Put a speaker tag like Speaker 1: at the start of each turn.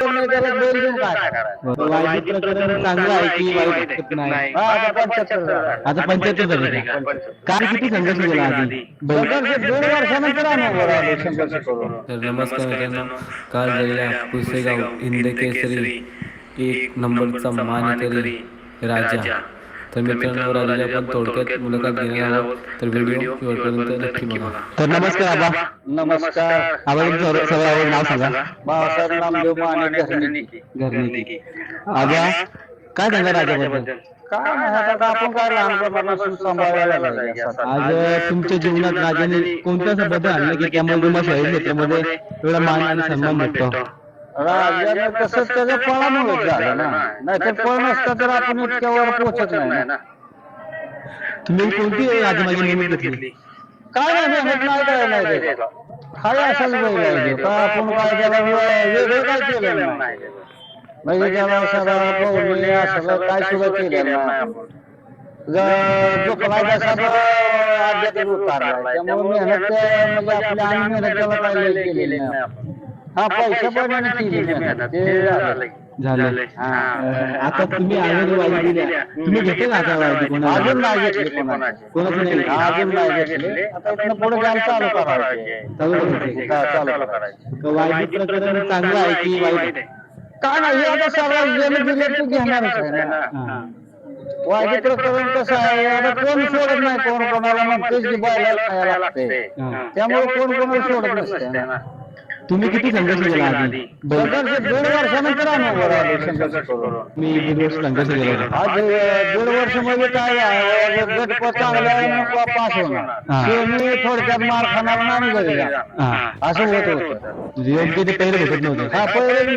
Speaker 1: त्याला बैल घेऊन काय करायचं?
Speaker 2: वाईट प्रकरण चांगलं आहे की वाईट प्रकरण नाही?
Speaker 1: हा, आता पंच्याहत्तर झालं.
Speaker 2: आता पंच्याहत्तर झाले. का काल किती संघर्ष केला आधी?
Speaker 1: संघर्ष दोन वर्षानंतर आम्ही वर आलो संघर्ष करून
Speaker 3: तर नमस्कार मित्रांनो काल झालेल्या पुसेगाव हिंद केसरी एक नंबरचा मानकरी राजा. तर मित्रांनो राजाची आपण थोडक्यात मुलाखत घेणार आहोत. तर व्हिडिओ शेवटपर्यंत नक्की बघा.
Speaker 2: तर नमस्कार आबा.
Speaker 1: नमस्कार.
Speaker 2: आबा तुमचं आवड नाव सांगा.
Speaker 1: नामदेव माने
Speaker 2: घरनी आबा काय सांगा राजाबद्दल
Speaker 1: काय नाही आता आपण काय लहानपणापासून सांभाळायला लागले. असं.
Speaker 2: आज तुमच्या जीवनात राजाने कोणत्या असं बदल आणला की त्यामुळे तुम्हाला शहरी क्षेत्रामध्ये एवढा मान आणि सन्मान भेटतो?
Speaker 1: राजाने कसं त्याच्या पळामुळे झालं ना. नाहीतर पळ नसतं तर आपण इतक्यावर पोहोचत नाही ना.
Speaker 2: तुम्ही कोणती राजमाजी निवडणूक घेतली?
Speaker 1: काय नाही मेहनत नाही काय नाही त्याला. काय असाच बैल आहे तो. काय आपण काय त्याला वेगळं काय केलं नाही? म्हणजे त्याला सगळं काय सुद्धा केलेलं नाही? आपण? ज- जो फळाचा सगळं आध्यात्मिक उतारला त्यामुळे मेहनत ते- म्हणजे आपल्या आणि मेहनत त्याला काय नाही आपण हा पैसा झालं.
Speaker 2: आता तुम्ही तुम्ही घेतले आता कोणाला?
Speaker 1: अजून नाही घेतली कोणाची
Speaker 2: कोणाची नाही. घेतली?
Speaker 1: अजून नाही घेतली आता इथनं पुढे जायला चालू करायचे.
Speaker 2: चालू करायचे.
Speaker 1: हा, चालू करायचे.
Speaker 2: का प्रकरण चांगलं आहे की वाईट?
Speaker 1: काय नाही? हे आता सगळं गेलं दिले तू घेणारच आहे ना.
Speaker 2: हा.
Speaker 1: वाईट प्रकरण कसं आहे? आता कोण सोडत नाही? कोण कोणाला बायला खायला लागते
Speaker 2: हा.
Speaker 1: त्यामुळे कोण कोणाला सोडत नसते ना.
Speaker 2: तुम्ही किती संघर्ष केला आधी? बैल.
Speaker 1: संघर्ष वर्षानंतर आम्ही संघर्ष करून.
Speaker 2: मी दीड वर्ष संघर्ष केला.
Speaker 1: आज अं, दीड वर्ष म्हणजे काय आहे गट चांगला आहे ना, पा- पास
Speaker 2: हा.
Speaker 1: होणार. ते मी थोडक्यात मार खाणार नाही घरी जाणार.
Speaker 2: हा.
Speaker 1: असं होत होतं.
Speaker 2: योग्य ते पहिले भेटत नव्हतं.
Speaker 1: हा पहिले